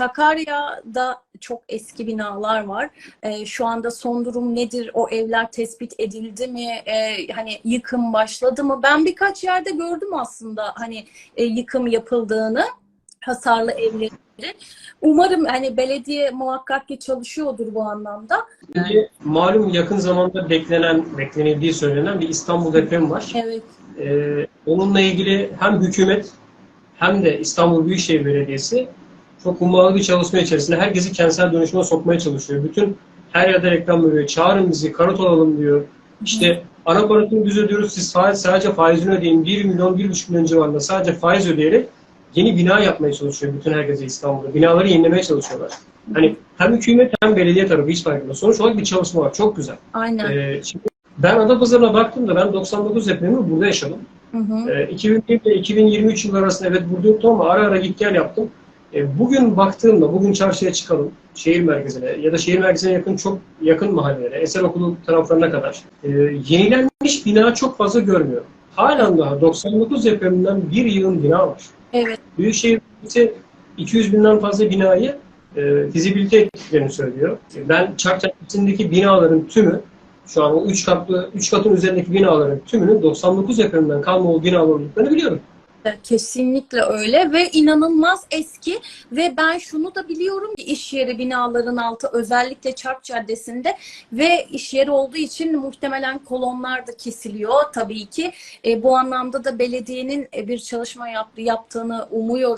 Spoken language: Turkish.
Sakarya'da çok eski binalar var. E, şu anda son durum nedir? O evler tespit edildi mi? E, hani yıkım başladı mı? Ben birkaç yerde gördüm aslında hani e, yıkım yapıldığını hasarlı evleri. Umarım hani belediye muhakkak ki çalışıyordur bu anlamda. Şimdi malum yakın zamanda beklenen, beklenildiği söylenen bir İstanbul depremi var. Evet. Ee, onunla ilgili hem hükümet hem de İstanbul Büyükşehir Belediyesi çok ummalı bir çalışma içerisinde herkesi kentsel dönüşüme sokmaya çalışıyor. Bütün her yerde reklam veriyor. Çağırın bizi, karot olalım diyor. İşte anaparatını biz ödüyoruz. Siz sadece, sadece faizini ödeyin. 1 milyon, 1,5 milyon civarında sadece faiz ödeyerek yeni bina yapmaya çalışıyor bütün herkese İstanbul'da. Binaları yenilemeye çalışıyorlar. Hani hem hükümet hem belediye tarafı hiç fark etmez. Sonuç olarak bir çalışma var. Çok güzel. Aynen. Ee, şimdi ben Adapazarı'na baktığımda ben 99 depremini burada yaşadım. Hı hı. Ee, 2001 ile 2023 yılları arasında evet burada yoktum ama ara ara git gel yaptım. Ee, bugün baktığımda, bugün çarşıya çıkalım, şehir merkezine ya da şehir merkezine yakın çok yakın mahallelere, Eser Okulu taraflarına kadar e, yenilenmiş bina çok fazla görmüyorum. Halen daha 99 depreminden bir yığın bina var. Evet. Büyükşehir Belediyesi 200 binden fazla binayı e, fizibilite ettiklerini söylüyor. E, Ben Çark Caddesi'ndeki binaların tümü şu an o 3 katlı 3 katın üzerindeki binaların tümünün 99 depreminden kalma o binalar olduklarını biliyorum. Kesinlikle öyle ve inanılmaz eski ve ben şunu da biliyorum ki iş yeri binaların altı özellikle Çark Caddesi'nde ve iş yeri olduğu için muhtemelen kolonlar da kesiliyor tabii ki. E, bu anlamda da belediyenin e, bir çalışma yaptı, yaptığını umuyorum.